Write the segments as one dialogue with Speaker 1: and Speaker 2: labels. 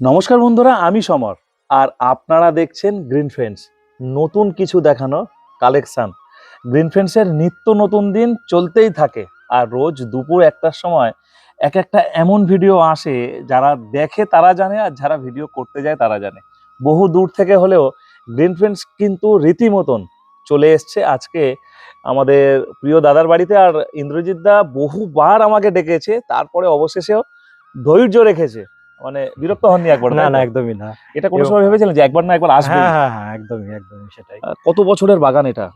Speaker 1: নমস্কার বন্ধুরা, আমি সমর। আর আপনারা দেখছেন গ্রিন ফ্রেন্ডস নতুন কিছু দেখানো কালেকশান গ্রিন ফ্রেন্ডসের নিত্য নতুন দিন চলতেই থাকে, আর রোজ দুপুর একটার সময় এক একটা এমন ভিডিও আসে, যারা দেখে তারা জানে, আর যারা ভিডিও করতে যায় তারা জানে। বহু দূর থেকে হলেও গ্রিন ফ্রেন্ডস কিন্তু রীতিমতন চলে এসছে আজকে আমাদের প্রিয় দাদার বাড়িতে, আর ইন্দ্রজিৎ দা বহুবার আমাকে ডেকেছে, তারপরে অবশেষেও ধৈর্য রেখেছে। মানে বিরক্ত হননি একবার
Speaker 2: না না একদমই না।
Speaker 1: এটা কোনো সময় ভেবেছিলেন যে একবার না একবার আসবে?
Speaker 2: হ্যাঁ হ্যাঁ হ্যাঁ একদমই একদমই সেটাই।
Speaker 1: কত বছরের বাগান এটা?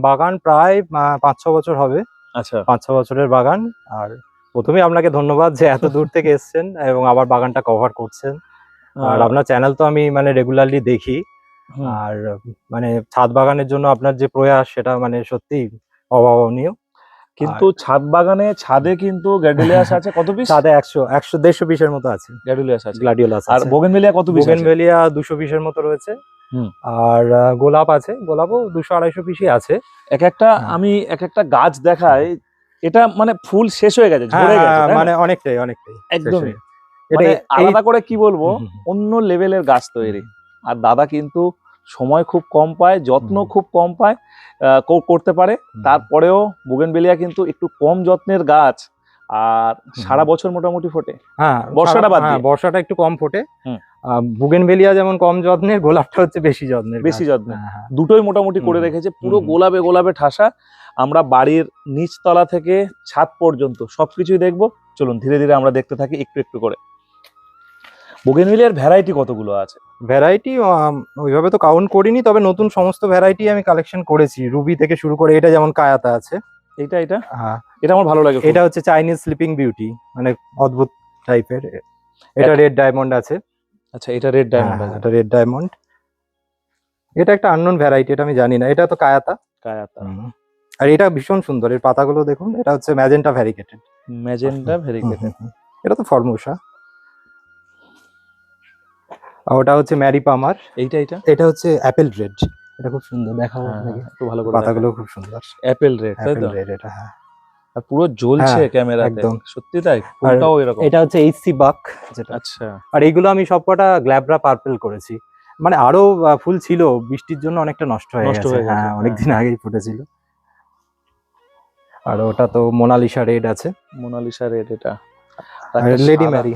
Speaker 2: বাগান প্রায় পাঁচ ছ বছর হবে।
Speaker 1: আচ্ছা।
Speaker 2: পাঁচ ছ বছরের বাগান। আর প্রথমেই আপনাকে ধন্যবাদ যে এত দূর থেকে এসেছেন এবং আবার বাগানটা কভার করছেন। আর আপনার চ্যানেল তো আমি মানে রেগুলারলি দেখি। আর মানে ছাদ বাগানের জন্য আপনার যে প্রয়াস সেটা মানে সত্যি অভাবনীয়।
Speaker 1: কিন্তু ছাদ বাগানে ছাদে কিন্তু গ্যাডুলিয়াস আছে কত পিস?
Speaker 2: ছাদে একশো একশো দেড়শো পিসের মতো আছে।
Speaker 1: গ্যাডুলিয়াস আছে।
Speaker 2: গ্লাডিওলাস
Speaker 1: আর বোগেনভেলিয়া কত পিস আছে?
Speaker 2: বুগেনভেলিয়া দুশো পিসের মতো রয়েছে। আর গোলাপ আছে। গোলাপও দুশো আড়াইশো পিসই আছে।
Speaker 1: এক একটা
Speaker 2: হ্যাঁ।
Speaker 1: আমি এক একটা গাছ দেখাই এটা মানে ফুল শেষ হয়ে গেছে ঝরে
Speaker 2: হ্যাঁ,
Speaker 1: গেছে
Speaker 2: মানে অনেকটাই অনেকটাই
Speaker 1: একদমই।
Speaker 2: এটা
Speaker 1: মানে আলাদা করে কি বলব। অন্য লেভেলের গাছ তৈরি। আর দাদা কিন্তু সময় খুব কম পায় যত্ন খুব কম পায় করতে পারে। তারপরেও বুগেনবেলিয়া কিন্তু একটু কম যত্নের গাছ আর সারা বছর মোটামুটি ফোটে
Speaker 2: হ্যাঁ
Speaker 1: বর্ষাটা বাদ
Speaker 2: হ্যাঁ। বর্ষাটা একটু কম ফোটে। বুগেনভেলিয়া যেমন কম যত্নের গোলাপটা হচ্ছে বেশি যত্নের
Speaker 1: বেশি
Speaker 2: গাছ।
Speaker 1: যত্নের।
Speaker 2: হ্যাঁ, হ্যাঁ।
Speaker 1: দুটোই মোটামুটি করে রেখেছে পুরো গোলাপে গোলাপে ঠাসা আমরা বাড়ির নিচতলা থেকে ছাদ পর্যন্ত সবকিছুই দেখব চলুন ধীরে ধীরে আমরা দেখতে থাকি একটু একটু করে বুগেনভিলিয়ার ভ্যারাইটি কতগুলো আছে?
Speaker 2: ভ্যারাইটি ওইভাবে তো কাউন্ট করিনি তবে নতুন সমস্ত ভ্যারাইটি আমি কালেকশন করেছি। রুবি থেকে শুরু করে এটা যেমন কায়াতা আছে।
Speaker 1: এটা এটা?
Speaker 2: হ্যাঁ,
Speaker 1: এটা আমার ভালো লাগে
Speaker 2: এটা হচ্ছে চাইনিজ স্লিপিং বিউটি মানে অদ্ভুত টাইপের এটা রেড ডায়মন্ড আছে।
Speaker 1: আচ্ছা এটা রেড ডায়মন্ড
Speaker 2: হ্যাঁ,
Speaker 1: আছে।
Speaker 2: এটা রেড ডায়মন্ড এটা একটা আননোন ভ্যারাইটি এটা আমি জানি না। এটা তো কায়াতা।
Speaker 1: কায়াতা।
Speaker 2: আর এটা ভীষণ সুন্দর এর পাতাগুলো দেখুন এটা হচ্ছে ম্যাজেন্টা ভ্যারিকেটেড
Speaker 1: ম্যাজেন্টা ভেরিকেটেড
Speaker 2: এটা তো ফর্মোসা ওটা হচ্ছে ম্যারি পামার।
Speaker 1: এইটা এটা
Speaker 2: এটা হচ্ছে অ্যাপেল রেড। এটা খুব সুন্দর দেখাবো
Speaker 1: হ্যাঁ,
Speaker 2: আপনাকে।
Speaker 1: একটু ভালো করে
Speaker 2: পাতাগুলো খুব সুন্দর।
Speaker 1: অ্যাপেল রেড তাই তো?
Speaker 2: রেড এটা হ্যাঁ।
Speaker 1: আর পুরো জ্বলছে
Speaker 2: হ্যাঁ,
Speaker 1: ক্যামেরাতে।
Speaker 2: একদম।
Speaker 1: সত্যি তাই? ফুলটাও এরকম।
Speaker 2: এটা হচ্ছে এইচসি বাক যেটা।
Speaker 1: আচ্ছা।
Speaker 2: আর এইগুলো আমি সবকটা গ্ল্যাবরা পার্পল করেছি। মানে আরও ফুল ছিল বৃষ্টির জন্য অনেকটা নষ্ট হয়ে গেছে।
Speaker 1: হ্যাঁ
Speaker 2: হ্যাঁ। অনেকদিন আগেই ফুটেছিল। আর ওটা তো মোনালিসা রেড আছে।
Speaker 1: মোনালিসা রেড এটা।
Speaker 2: লেডি ম্যারি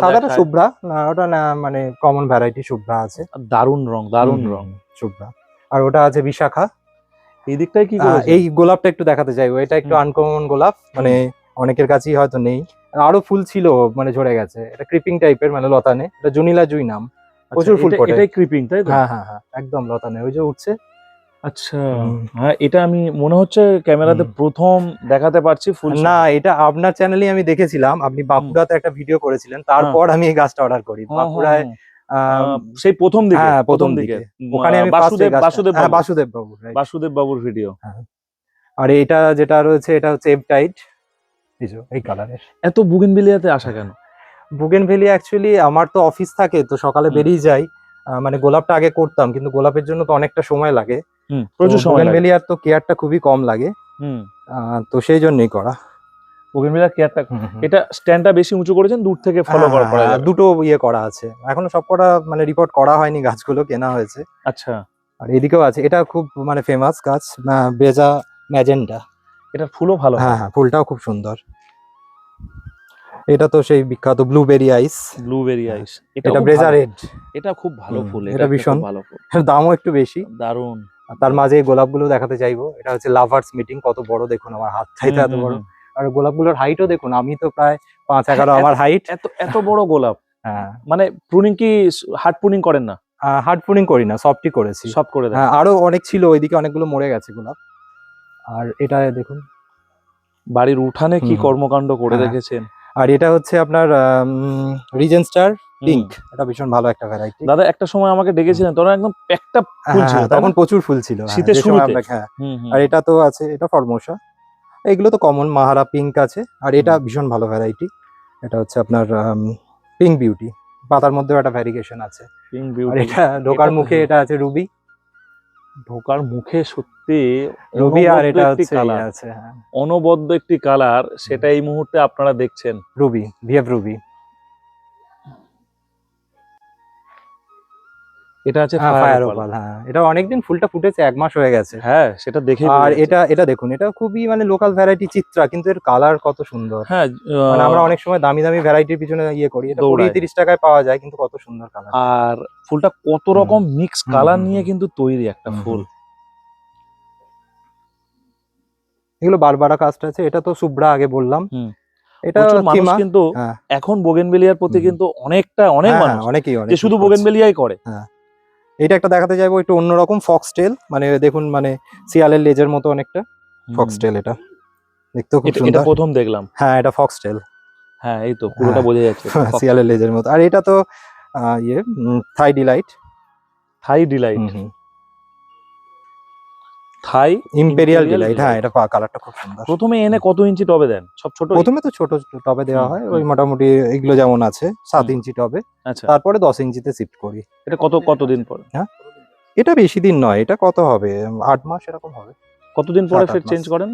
Speaker 2: সাদাটা শুভ্রা। না ওটা না মানে কমন ভ্যারাইটি শুভ্রা আছে।
Speaker 1: দারুণ রং দারুণ রং।
Speaker 2: শুভ্রা। আর ওটা আছে বিশাখা।
Speaker 1: এই দিকটায় কি
Speaker 2: এই গোলাপটা একটু দেখাতে চাইব। এটা একটু আনকমন গোলাপ মানে অনেকের কাছেই হয়তো নেই। আরও ফুল ছিল মানে ঝরে গেছে। এটা ক্রিপিং টাইপের মানে লতানে। এটা জুনিলা জুই নাম। প্রচুর
Speaker 1: আচ্ছা,
Speaker 2: ফুল
Speaker 1: এটা-
Speaker 2: ফোটে।
Speaker 1: এটাই ক্রিপিং তাই
Speaker 2: হ্যাঁ হ্যাঁ হ্যাঁ একদম লতানে। ওই যে উঠছে।
Speaker 1: আচ্ছা। হ্যাঁ এটা আমি মনে হচ্ছে ক্যামেরাতে। প্রথম দেখাতে পারছি ফুল
Speaker 2: না এটা আপনার চ্যানেলেই আমি দেখেছিলাম। আপনি বাঁকুড়াতে একটা ভিডিও করেছিলেন। তারপর আমি এই গাছটা অর্ডার করি।
Speaker 1: হ্যাঁ,
Speaker 2: বাঁকুড়ায়
Speaker 1: হ্যাঁ, হ্যাঁ। সেই প্রথম দিকে
Speaker 2: হ্যাঁ, প্রথম
Speaker 1: দিকে।
Speaker 2: ওখানে আমি
Speaker 1: বাসুদেব বাসুদেব
Speaker 2: হ্যাঁ বাসুদেব বাবু
Speaker 1: বাসুদেব বাবুর ভিডিও
Speaker 2: আর এটা যেটা রয়েছে এটা হচ্ছে এপটাইট এই কালারের
Speaker 1: এত বুগেনভিলিয়াতে আসা কেন?
Speaker 2: বুগেন ভ্যালি অ্যাকচুয়ালি আমার তো অফিস থাকে তো সকালে বেরিয়ে যাই। মানে গোলাপটা আগে করতাম কিন্তু গোলাপের জন্য তো অনেকটা সময় লাগে।
Speaker 1: প্রচুর সময়
Speaker 2: ভ্যালিয়ার তো কেয়ারটা খুবই কম লাগে। তো সেই জন্যই করা।
Speaker 1: কেয়ারটা
Speaker 2: এটা
Speaker 1: এটা স্ট্যান্ডটা বেশি উঁচু করেছেন দূর থেকে ফলো করা করা
Speaker 2: হ্যাঁ, দুটো ইয়ে করা আছে। এখনও সবকটা মানে রিপোর্ট করা হয়নি গাছগুলো কেনা হয়েছে।
Speaker 1: আচ্ছা।
Speaker 2: আর এদিকেও আছে। এটা খুব মানে ফেমাস গাছ বেজা ম্যাজেন্টা।
Speaker 1: এটার ফুলও ভালো হ্যাঁ।
Speaker 2: হ্যাঁ ফুলটাও খুব সুন্দর। এটা তো সেই বিখ্যাত ব্লুবেরি আইস
Speaker 1: ব্লুবেরি আইস
Speaker 2: এটা ব্রেজা রেড
Speaker 1: এটা খুব ভালো ফুল।
Speaker 2: এটা
Speaker 1: এটা
Speaker 2: ভীষণ-
Speaker 1: ভালো ফুল।
Speaker 2: দামও একটু বেশি।
Speaker 1: দারুণ।
Speaker 2: তার মাঝে এই গোলাপগুলো দেখাতে চাইব। এটা হচ্ছে লাভার্স মিটিং কত বড় দেখুন আমার হাত চাইতে এত বড়। আর গোলাপগুলোর হাইটও দেখুন আমি তো প্রায় পাঁচ এগারো আমার হাইট
Speaker 1: এত এত বড় গোলাপ।
Speaker 2: হ্যাঁ।
Speaker 1: মানে প্রুনিং কি হার্ড প্রুনিং করেন না?
Speaker 2: হার্ড পুডিং করি না সফটই করেছি।
Speaker 1: সব করে
Speaker 2: হ্যাঁ আরও অনেক ছিল ওইদিকে অনেকগুলো মরে গেছে গোলাপ। আর এটা দেখুন।
Speaker 1: বাড়ির উঠানে কি কর্মকাণ্ড করে
Speaker 2: হ্যাঁ।
Speaker 1: রেখেছেন
Speaker 2: আর এটা হচ্ছে আপনার রিজেন স্টার। পিঙ্ক এটা ভীষণ ভালো একটা ভ্যারাইটি
Speaker 1: দাদা একটা সময় আমাকে ডেকেছিলেন তখন একদম একটা ফুল ছিল
Speaker 2: হ্যাঁ, তখন প্রচুর ফুল ছিল হ্যাঁ,
Speaker 1: শীতের
Speaker 2: সময়
Speaker 1: শুরুতে।
Speaker 2: আমরা- হ্যাঁ। আর এটা তো আছে এটা ফরমোসা এগুলো তো কমন মাহারা পিঙ্ক আছে আর এটা ভীষণ ভালো ভ্যারাইটি এটা হচ্ছে আপনার পিঙ্ক বিউটি পাতার মধ্যেও একটা ভ্যারিগেশন আছে। আর
Speaker 1: beauty।
Speaker 2: এটা ঢোকার মুখে
Speaker 1: হ্যাঁ।
Speaker 2: এটা আছে রুবি
Speaker 1: ঢোকার মুখে সত্যি
Speaker 2: রুবি আর এটা হচ্ছে
Speaker 1: কালার
Speaker 2: ইয়ে আছে হ্যাঁ।
Speaker 1: অনবদ্য একটি কালার সেটা এই মুহূর্তে আপনারা দেখছেন।
Speaker 2: রুবি ভিএফ রুবি
Speaker 1: এটা আছে
Speaker 2: হ্যাঁ
Speaker 1: ফায়ার ওপাল
Speaker 2: হ্যাঁ। এটা অনেকদিন ফুলটা ফুটেছে এক মাস হয়ে গেছে।
Speaker 1: হ্যাঁ সেটা দেখে
Speaker 2: আর এটা এটা দেখুন এটা খুবই মানে লোকাল ভ্যারাইটি চিত্রা কিন্তু এর কালার কত সুন্দর।
Speaker 1: হ্যাঁ
Speaker 2: মানে আমরা অনেক সময় দামি দামি ভ্যারাইটির পিছনে ইয়ে করি এটা কুড়ি। তিরিশ টাকায় পাওয়া যায় কিন্তু কত সুন্দর কালার
Speaker 1: আর ফুলটা কত রকম মিক্স কালার নিয়ে কিন্তু তৈরি একটা ফুল।
Speaker 2: এগুলো বারবারা কাস্ট আছে এটা তো সুব্রা আগে বললাম। এটা
Speaker 1: মানুষ কিন্তু
Speaker 2: হ্যাঁ।
Speaker 1: এখন বোগেনবেলিয়ার প্রতি কিন্তু অনেকটা অনেক
Speaker 2: হ্যাঁ,
Speaker 1: মানুষ
Speaker 2: হ্যাঁ, অনেকেই অনেক
Speaker 1: শুধু বোগেনবেলিয়াই করে।
Speaker 2: এটা একটা দেখাতে যাব একটু অন্যরকম ফক্স টেল মানে দেখুন মানে শিয়ালের লেজের মতো অনেকটা ফক্স
Speaker 1: হুম।
Speaker 2: টেল এটা। দেখতে খুব সুন্দর।
Speaker 1: প্রথম দেখলাম।
Speaker 2: হ্যাঁ এটা ফক্স টেল
Speaker 1: হ্যাঁ এই তো পুরোটা
Speaker 2: হ্যাঁ।
Speaker 1: বোঝা যাচ্ছে
Speaker 2: শিয়ালের লেজের মতো। আর এটা তো ইয়ে Thai delight
Speaker 1: Thai delight Thai
Speaker 2: imperial delight হ্যাঁ এটা কালারটা খুব সুন্দর।
Speaker 1: প্রথমে এনে কত ইঞ্চি টবে দেন? সব ছোট?
Speaker 2: প্রথমে তো ছোট টবে দেওয়া হয় ওই মোটামুটি এগুলো যেমন আছে সাত ইঞ্চি টবে।
Speaker 1: আচ্ছা।
Speaker 2: তারপরে দশ ইঞ্চিতে শিফট করি।
Speaker 1: এটা কত কতদিন পরে?
Speaker 2: এটা বেশি দিন নয় এটা কত হবে? আট মাস এরকম হবে।
Speaker 1: কতদিন পরে ফের চেঞ্জ করেন?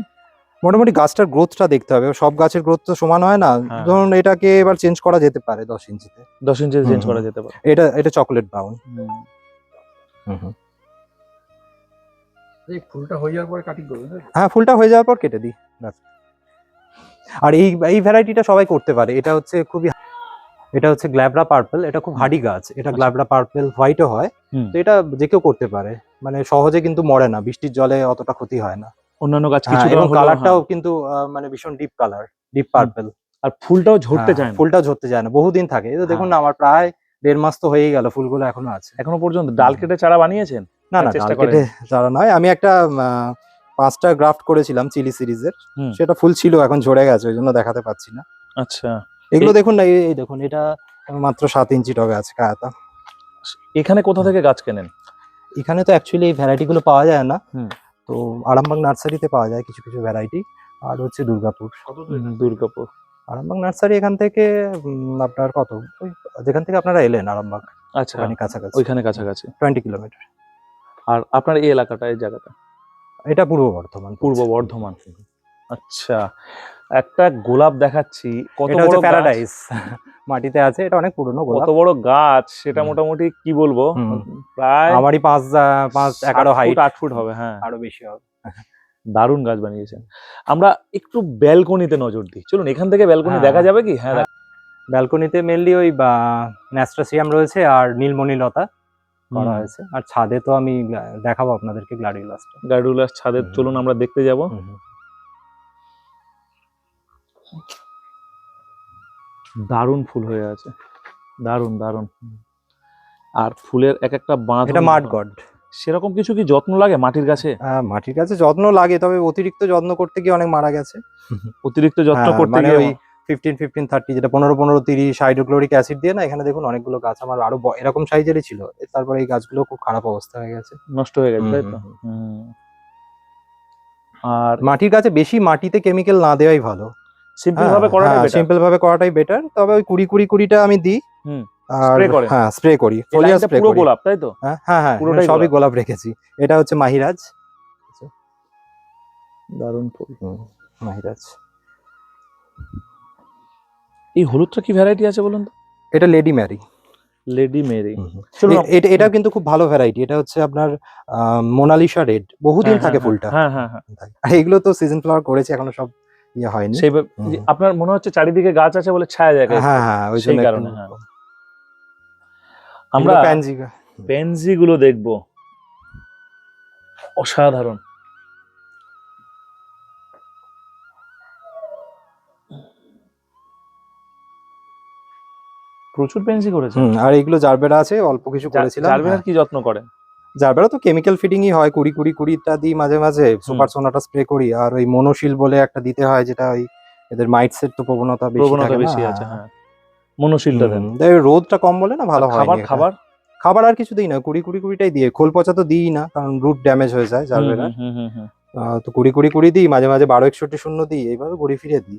Speaker 2: মোটামুটি গাছটার গ্রোথটা দেখতে হবে সব গাছের গ্রোথ তো সমান হয় না।
Speaker 1: হ্যাঁ।
Speaker 2: ধরুন এটাকে এবার চেঞ্জ করা যেতে পারে দশ ইঞ্চিতে।
Speaker 1: দশ
Speaker 2: ইঞ্চিতে
Speaker 1: চেঞ্জ করা যেতে পারে।
Speaker 2: এটা এটা চকলেট ব্রাউন
Speaker 3: এই ফুলটা হয়ে যাওয়ার পরে কাটিং করবে না
Speaker 2: হ্যাঁ ফুলটা হয়ে যাওয়ার পর কেটে দিই ব্যাস। আর এই এই ভ্যারাইটিটা সবাই করতে পারে। এটা হচ্ছে খুবই এটা হচ্ছে গ্ল্যাবরা পার্পল এটা খুব হার্ডি গাছ। এটা
Speaker 1: আচ্ছা।
Speaker 2: গ্ল্যাবরা পার্পল হোয়াইটও হয়। তো এটা যে কেউ করতে পারে। মানে সহজে কিন্তু মরে না বৃষ্টির জলে অতটা ক্ষতি হয় না।
Speaker 1: অন্যান্য গাছ
Speaker 2: হ্যাঁ,
Speaker 1: কিছু
Speaker 2: এবং কালারটাও কিন্তু মানে ভীষণ ডিপ কালার ডিপ পার্পল
Speaker 1: আর ফুলটাও ঝরতে যায় না।
Speaker 2: হ্যাঁ, ফুলটা ঝরতে যায় না বহুদিন থাকে। এই তো দেখুন না আমার প্রায় দেড় মাস তো হয়েই গেল ফুলগুলো এখনও আছে।
Speaker 1: এখনও পর্যন্ত ডাল কেটে চারা বানিয়েছেন?
Speaker 2: না না ডাল কেটে চারা নয় আমি একটা পাঁচটা গ্রাফট করেছিলাম চিলি সিরিজের। সেটা ফুল ছিল এখন ঝরে গেছে ওই জন্য দেখাতে পাচ্ছি না।
Speaker 1: আচ্ছা।
Speaker 2: এগুলো দেখুন না এই দেখুন এটা মাত্র সাত ইঞ্চি টবে আছে কায়াতা।
Speaker 1: এখানে কোথা থেকে গাছ কেনেন?
Speaker 2: এখানে তো অ্যাকচুয়ালি এই ভ্যারাইটি গুলো পাওয়া যায় না। তো আরামবাগ নার্সারিতে পাওয়া যায় কিছু কিছু ভ্যারাইটি আর হচ্ছে দুর্গাপুর।
Speaker 1: দুর্গাপুর।
Speaker 2: আরামবাগ নার্সারি এখান থেকে আপনার কত? ওই যেখান থেকে আপনারা এলেন আরামবাগ।
Speaker 1: আচ্ছা
Speaker 2: ওখানে কাছাকাছি।
Speaker 1: ওইখানে কাছাকাছি।
Speaker 2: Twenty kilometre.
Speaker 1: আর আপনার এই এলাকাটা এই জায়গাটা?
Speaker 2: এটা পূর্ব বর্ধমান
Speaker 1: পূর্ব বর্ধমান। আচ্ছা একটা গোলাপ দেখাচ্ছি। কত বড়
Speaker 2: প্যারাডাইস মাটিতে আছে এটা অনেক পুরনো গোলাপ।
Speaker 1: কত বড় গাছ? সেটা মোটামুটি কি বলব? প্রায়
Speaker 2: আমারই পাঁচ পাঁচ এগারো হাইট
Speaker 1: আট ফুট হবে হ্যাঁ।
Speaker 2: আরও বেশি হবে।
Speaker 1: দারুণ গাছ বানিয়েছেন। আমরা একটু ব্যালকনিতে নজর দিই। চলুন এখান থেকে ব্যালকনি দেখা
Speaker 2: হ্যাঁ।
Speaker 1: যাবে কি? হ্যাঁ
Speaker 2: হ্যাঁ, ব্যালকনিতে মেনলি ওই বা ন্যাস্ট্রাসিয়াম রয়েছে আর নীলমণি লতা করা হয়েছে। আর ছাদে তো আমি দেখাবো আপনাদেরকে গ্লাডিওলাসটা
Speaker 1: গার্ডুলাস ছাদের
Speaker 2: হুম।
Speaker 1: চলুন আমরা দেখতে যাব। দারুণ ফুল হয়ে আছে। দারুণ দারুণ। আর ফুলের এক একটা বাঁধ
Speaker 2: এটা মাড গড।
Speaker 1: সেরকম কিছু কি যত্ন লাগে মাটির গাছে
Speaker 2: মাটির কাছে যত্ন লাগে তবে অতিরিক্ত যত্ন করতে গিয়ে অনেক মারা গেছে।
Speaker 1: অতিরিক্ত যত্ন
Speaker 2: হ্যাঁ,
Speaker 1: করতে
Speaker 2: মানে
Speaker 1: গিয়ে
Speaker 2: ফিফটিন ফিফটিন থার্টি যেটা পনেরো পনেরো তিরিশ হাইড্রোক্লোরিক অ্যাসিড দিয়ে না এখানে দেখুন অনেকগুলো গাছ আমার আরও এরকম সাইজেরই ছিল। তারপরে এই গাছগুলো খুব খারাপ অবস্থা হয়ে গেছে।
Speaker 1: নষ্ট হয়ে গেছে তাই তো। আর
Speaker 2: মাটির কাছে বেশি মাটিতে কেমিক্যাল না দেওয়াই ভালো।
Speaker 1: সিম্পল ভাবে করাটাই better।
Speaker 2: সিম্পল ভাবে করাটাই বেটার তবে ওই কুড়ি কুড়ি কুড়িটা আমি দিই।
Speaker 1: হুম,
Speaker 2: আর হ্যাঁ স্প্রে করি।
Speaker 1: এই
Speaker 2: ফোলিয়া স্প্রে
Speaker 1: পুরো গোলাপ তাই তো?
Speaker 2: হ্যাঁ হ্যাঁ হ্যাঁ
Speaker 1: পুরোটাই
Speaker 2: সবই গোলাপ। রেখেছি। এটা হচ্ছে মাহিরাজ।
Speaker 1: দারুণ ফুল।
Speaker 2: মাহিরাজ।
Speaker 1: এই হলুদটা কি ভ্যারাইটি আছে বলুন তো?
Speaker 2: এটা লেডি ম্যারি
Speaker 1: লেডি মেরি
Speaker 2: এটা এটাও কিন্তু খুব ভালো ভ্যারাইটি এটা হচ্ছে আপনার মোনালিসা রেড বহুদিন
Speaker 1: হ্যাঁ,
Speaker 2: থাকে
Speaker 1: হ্যাঁ,
Speaker 2: ফুলটা।
Speaker 1: হ্যাঁ হ্যাঁ হ্যাঁ।
Speaker 2: আর এগুলো তো সিজন ফ্লাওয়ার করেছে এখনও সব ইয়ে হয়নি।
Speaker 1: সেই আপনার মনে হচ্ছে চারিদিকে গাছ আছে বলে ছায়া জায়গা
Speaker 2: হ্যাঁ হ্যাঁ ওই জন্য
Speaker 1: কারণে, হ্যাঁ।
Speaker 2: আমরা
Speaker 1: আমরা
Speaker 2: প্যানজি
Speaker 1: গুলো দেখব। অসাধারণ। প্রচুর পেনজি করেছে।
Speaker 2: আর এগুলো জারবেরা আছে অল্প কিছু করেছিলাম
Speaker 1: জারবেরার কি যত্ন করেন
Speaker 2: জারবেরা তো কেমিক্যাল ফিডিংই হয় কুড়ি কুড়ি কুড়িটা দিই মাঝে মাঝে সুপার সোনাটা স্প্রে করি। আর ওই মনোশিল বলে একটা দিতে হয় যেটা ওই এদের মাইটসের তো প্রবণতা বেশি
Speaker 1: প্রবণতা বেশি
Speaker 2: হ্যাঁ।
Speaker 1: আছে হ্যাঁ। মনোশীলটা দেন।
Speaker 2: রোদটা কম বলে না ভালো হয়
Speaker 1: খাবার খাবার?
Speaker 2: খাবার আর কিছু দিই না কুড়ি কুড়ি কুড়িটাই দিয়ে। খোল পচা তো দিই না কারণ রুট ড্যামেজ হয়ে যায় জারবেরা
Speaker 1: হুম, হুম, হুম, হুম।
Speaker 2: আহ, তো কুড়ি কুড়ি কুড়ি দিই মাঝে মাঝে বারো একষট্টি শূন্য দিই এইভাবে ঘুরে ফিরে দিই।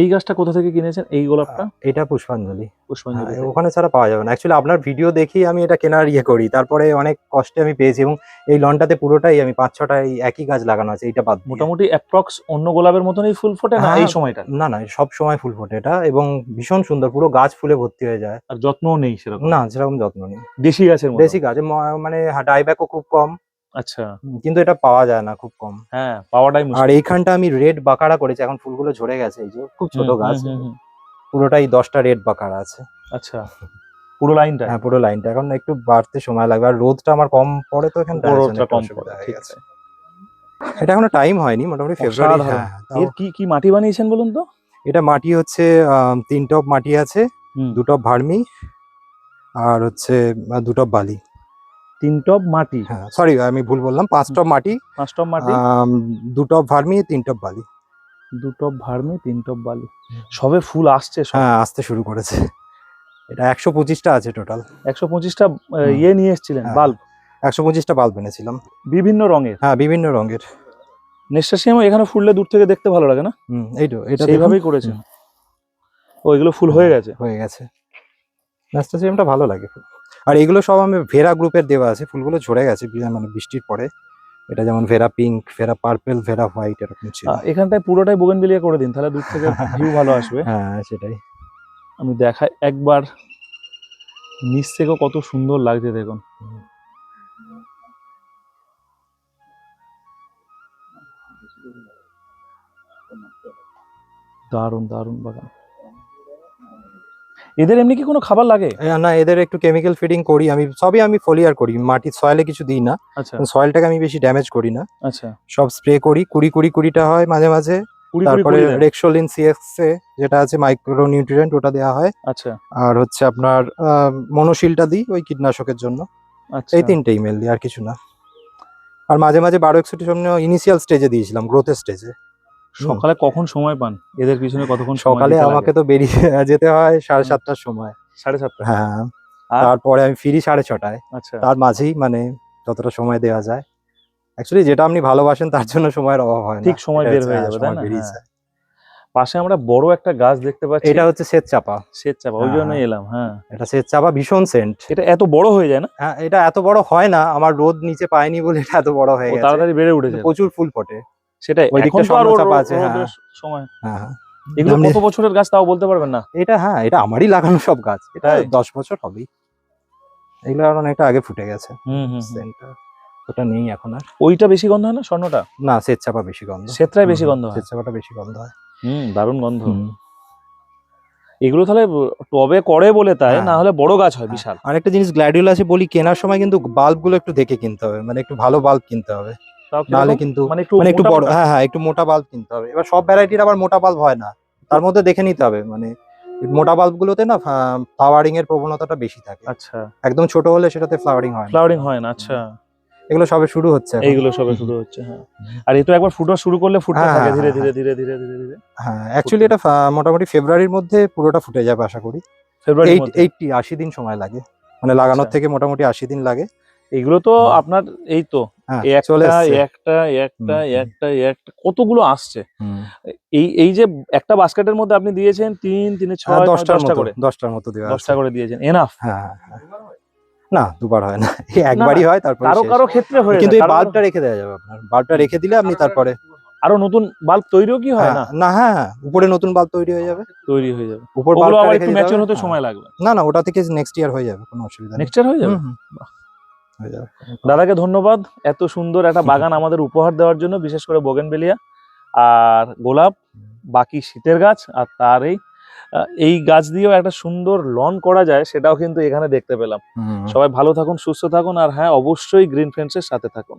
Speaker 1: এই গাছটা কোথা থেকে কিনেছেন? এই গোলাপটা?
Speaker 2: এটা পুষ্পাঞ্জলি।
Speaker 1: পুষ্পাঞ্জলি
Speaker 2: ওখানে ছাড়া পাওয়া যাবে না। অ্যাকচুয়ালি আপনার ভিডিও দেখি আমি এটা কেনার ইয়ে করি। তারপরে অনেক কষ্টে আমি পেয়েছি এবং এই লনটাতে পুরোটাই আমি পাঁচ ছটা এই একই গাছ লাগানো আছে এইটা বাদ
Speaker 1: মোটামুটি অ্যাপ্রক্স অন্য গোলাপের মতন এই ফুল ফোটে না
Speaker 2: হ্যাঁ।
Speaker 1: এই সময়টা?
Speaker 2: না না সব সময় ফুল ফোটে এটা এবং ভীষণ সুন্দর পুরো গাছ ফুলে ভর্তি হয়ে যায়।
Speaker 1: আর যত্নও নেই সেরকম?
Speaker 2: না সেরকম যত্ন নেই।
Speaker 1: দেশি গাছের
Speaker 2: দেশি গাছ মানে ডাইব্যাকও খুব কম।
Speaker 1: আচ্ছা।
Speaker 2: কিন্তু এটা পাওয়া যায় না খুব কম।
Speaker 1: হ্যাঁ পাওয়াটাই
Speaker 2: আর এইখানটা আমি রেড বাকারা করেছি এখন ফুলগুলো ঝরে গেছে এই যে খুব ছোট গাছ। পুরোটাই দশটা রেড বাকারা আছে।
Speaker 1: আচ্ছা পুরো লাইনটা?
Speaker 2: হ্যাঁ পুরো লাইনটা। এখন একটু বাড়তে সময় লাগবে। আর রোদটা আমার কম পড়ে তো এখানটা
Speaker 1: রোদটা কম পড়ে ঠিক আছে।
Speaker 2: এটা এখনও টাইম হয়নি মোটামুটি ফেব্রুয়ারি হ্যাঁ
Speaker 1: এর কি কি মাটি বানিয়েছেন বলুন তো?
Speaker 2: এটা মাটি হচ্ছে তিন টব মাটি আছে
Speaker 1: হুম।
Speaker 2: দু টব ভার্মি আর হচ্ছে আহ, দু টব বালি।
Speaker 1: তিন টব মাটি।
Speaker 2: হ্যাঁ সরি আমি ভুল বললাম পাঁচ টব মাটি
Speaker 1: পাঁচ টব মাটি।
Speaker 2: দু টব ভার্মি তিন টব বালি।
Speaker 1: দু টব ভার্মি তিন টব বালি। সবে ফুল আসছে
Speaker 2: হ্যাঁ আসতে শুরু করেছে। এটা একশো পঁচিশটা আছে টোটাল
Speaker 1: একশো পঁচিশটা ইয়ে নিয়ে এসেছিলেন
Speaker 2: হ্যাঁ।
Speaker 1: বাল্ব?
Speaker 2: একশো পঁচিশটা বাল্ব এনেছিলাম।
Speaker 1: বিভিন্ন রঙের?
Speaker 2: হ্যাঁ বিভিন্ন রঙের।
Speaker 1: নেস্টাসিয়াম এখানে ফুললে দূর থেকে দেখতে ভালো লাগে না?
Speaker 2: হুম এই তো এটা দেখুন।
Speaker 1: সেইভাবেই করেছে
Speaker 2: হুম।
Speaker 1: ও এগুলো ফুল হয়ে গেছে?
Speaker 2: হয়ে গেছে। নাস্টাসিয়ামটা ভালো লাগে। ফুল। আর এগুলো সব আমি ভেরা গ্রুপের দেওয়া আছে। ফুলগুলো ঝরে গেছে মানে বৃষ্টির পরে। এটা যেমন Vera pink Vera purple Vera white এরকম ছিল।
Speaker 1: এখানটায় পুরোটাই বোগেনভিলিয়া করে দিন তাহলে দূর থেকে ভিউ ভালো আসবে।
Speaker 2: হ্যাঁ সেটাই।
Speaker 1: আমি দেখাই একবার। নিচ থেকেও কত সুন্দর লাগছে দেখুন। দারুণ দারুণ বাগান। এদের এমনি কি কোনো খাবার লাগে?
Speaker 2: না এদের একটু কেমিক্যাল ফিডিং করি আমি সবই আমি ফলিয়ার করি মাটির সয়েলে কিছু দিই না।
Speaker 1: আচ্ছা।
Speaker 2: সয়েলটাকে আমি বেশি ড্যামেজ করি না।
Speaker 1: আচ্ছা।
Speaker 2: সব স্প্রে করি কুড়ি কুড়ি কুড়িটা হয় মাঝে মাঝে। তারপরে। রেক্সোলিন সিএক্স যেটা আছে মাইক্রো নিউট্রিয়েন্ট ওটা দেওয়া হয়।
Speaker 1: আচ্ছা।
Speaker 2: আর হচ্ছে আপনার মনোশিলটা দিই ওই কীটনাশকের জন্য।
Speaker 1: আচ্ছা।
Speaker 2: এই তিনটেই মেল দিই আর কিছু না। আর মাঝে মাঝে বারো একষট্টি সামনে ইনিশিয়াল স্টেজে দিয়েছিলাম গ্রোথের স্টেজে
Speaker 1: সকালে কখন সময় পান? এদের পিছনে কতক্ষণ
Speaker 2: সকালে আমাকে তো বেরিয়ে যেতে হয় সাড়ে সাতটার সময়।
Speaker 1: সাড়ে সাতটা
Speaker 2: হ্যাঁ? তারপরে আমি ফিরি সাড়ে ছটায়।
Speaker 1: আচ্ছা।
Speaker 2: তার মাঝেই মানে যতটা সময় দেওয়া যায়। অ্যাকচুয়ালি যেটা আপনি ভালোবাসেন তার জন্য সময়ের অভাব হয়
Speaker 1: ঠিক সময় বের হয়ে
Speaker 2: হ্যাঁ,
Speaker 1: যাবে তাই না? হ্যাঁ। পাশে আমরা বড় একটা গাছ দেখতে পাচ্ছি।
Speaker 2: এটা হচ্ছে শ্বেত চাপা।
Speaker 1: শ্বেত চাপা ওই
Speaker 2: হ্যাঁ,
Speaker 1: জন্যই এলাম হ্যাঁ।
Speaker 2: এটা শ্বেত চাপা ভীষণ সেন্ট।
Speaker 1: এটা এত বড় হয়ে যায় না?
Speaker 2: হ্যাঁ এটা এত বড় হয় না। আমার রোদ নিচে পায়নি বলে এটা এত বড় হয়ে গেছে।
Speaker 1: তাড়াতাড়ি বেড়ে উঠেছে।
Speaker 2: প্রচুর ফুল ফোটে।
Speaker 1: সেটাই। এখন তো আর ওর
Speaker 2: স্বর্ণচাপা
Speaker 1: রো-
Speaker 2: আছে, হ্যাঁ।
Speaker 1: সময়।
Speaker 2: হ্যাঁ হ্যাঁ।
Speaker 1: এগুলো কত বছরের গাছ তাও বলতে পারবেন না?
Speaker 2: এটা হ্যাঁ এটা আমারই লাগানো সব গাছ। এটা দশ বছর হবেই। এগুলো আর অনেকটা আগে ফুটে গেছে।
Speaker 1: হুম হুম হুম।
Speaker 2: ওটা নেই এখন আর।
Speaker 1: ওইটা বেশি গন্ধ হয় না স্বর্ণটা?
Speaker 2: না চাপা বেশি গন্ধ।
Speaker 1: শ্বেতটাই বেশি গন্ধ হয়।
Speaker 2: বেশি গন্ধ হয়।
Speaker 1: হুম দারুণ গন্ধ। এগুলো তাহলে টবে করে বলে তাই। না হলে বড় গাছ হয় বিশাল।
Speaker 2: আরেকটা জিনিস গ্ল্যাডিওলাসে বলি কেনার সময় কিন্তু বাল্বগুলো একটু দেখে কিনতে হবে। মানে একটু ভালো বাল্ব কিনতে হবে। নাহলে কিন্তু
Speaker 1: মানে একটু
Speaker 2: মানে বড় হ্যাঁ হ্যাঁ একটু মোটা বাল্ব কিনতে হবে। এবার সব ভ্যারাইটির আবার মোটা বাল্ব হয় না। তার মধ্যে দেখে নিতে হবে মানে মোটা বাল্ব গুলোতে না ফ্লাওয়ারিং এর প্রবণতাটা বেশি থাকে।
Speaker 1: আচ্ছা।
Speaker 2: একদম ছোট হলে সেটাতে ফ্লাওয়ারিং হয়
Speaker 1: ফ্লাওয়ারিং হয় না আচ্ছা।
Speaker 2: এগুলো সবে শুরু হচ্ছে।
Speaker 1: এইগুলো সবে শুরু হচ্ছে হ্যাঁ। আর এই তো একবার ফুটো শুরু করলে ফুটতে
Speaker 2: হ্যাঁ,
Speaker 1: থাকে
Speaker 2: হ্যাঁ,
Speaker 1: ধীরে
Speaker 2: হ্যাঁ,
Speaker 1: ধীরে ধীরে ধীরে ধীরে। ধীরে
Speaker 2: হ্যাঁ অ্যাকচুয়ালি এটা মোটামুটি ফেব্রুয়ারির মধ্যে পুরোটা ফুটে যাবে আশা করি।
Speaker 1: ফেব্রুয়ারি
Speaker 2: এইট এইটটি আশি দিন সময় লাগে। মানে লাগানোর
Speaker 1: আচ্ছা।
Speaker 2: থেকে মোটামুটি আশি দিন লাগে।
Speaker 1: এগুলো তো আপনার এই তো একটা একটা একটা
Speaker 2: হুম, হুম।
Speaker 1: একটা একটা কতগুলো আসছে? এই এই যে একটা বাস্কেটের মধ্যে আপনি দিয়েছেন তিন তিনে
Speaker 2: হ্যাঁ,
Speaker 1: ছয়
Speaker 2: দশটার
Speaker 1: দশটা করে।
Speaker 2: দশটার মতো
Speaker 1: দশটা করে দিয়েছেন। এনাফ
Speaker 2: হ্যাঁ হ্যাঁ, হ্যাঁ। না দুবার হয় না। একবারই হয় তারপরে কারও
Speaker 1: কারও ক্ষেত্রে হয়ে
Speaker 2: কিন্তু এই বাল্বটা রেখে দেওয়া যাবে আপনার। বাল্বটা রেখে দিলে আপনি তারপরে
Speaker 1: আরও নতুন বাল্ব তৈরিও কি হয়
Speaker 2: হ্যাঁ,
Speaker 1: না?
Speaker 2: না হ্যাঁ হ্যাঁ উপরে নতুন বাল্ব তৈরি হয়ে যাবে।
Speaker 1: তৈরি হয়ে যাবে।
Speaker 2: উপর
Speaker 1: আবার একটু
Speaker 2: দিতে
Speaker 1: ম্যাচিওর হতে
Speaker 2: হ্যাঁ।
Speaker 1: সময় লাগবে।
Speaker 2: না না ওটা থেকে নেক্সট ইয়ার হয়ে যাবে কোনো অসুবিধা
Speaker 1: নেক্সট ইয়ার হয়ে যাবে।
Speaker 2: হয়ে যাবে।
Speaker 1: দাদাকে ধন্যবাদ। এত সুন্দর একটা বাগান আমাদের উপহার দেওয়ার জন্য বিশেষ করে বোগেনবেলিয়া আর গোলাপ বাকি শীতের গাছ আর তার এই এই গাছ দিয়েও একটা সুন্দর লন করা যায় সেটাও কিন্তু এখানে দেখতে পেলাম। সবাই ভালো থাকুন সুস্থ থাকুন আর হ্যাঁ অবশ্যই গ্রিন ফ্রেন্ডসের সাথে থাকুন।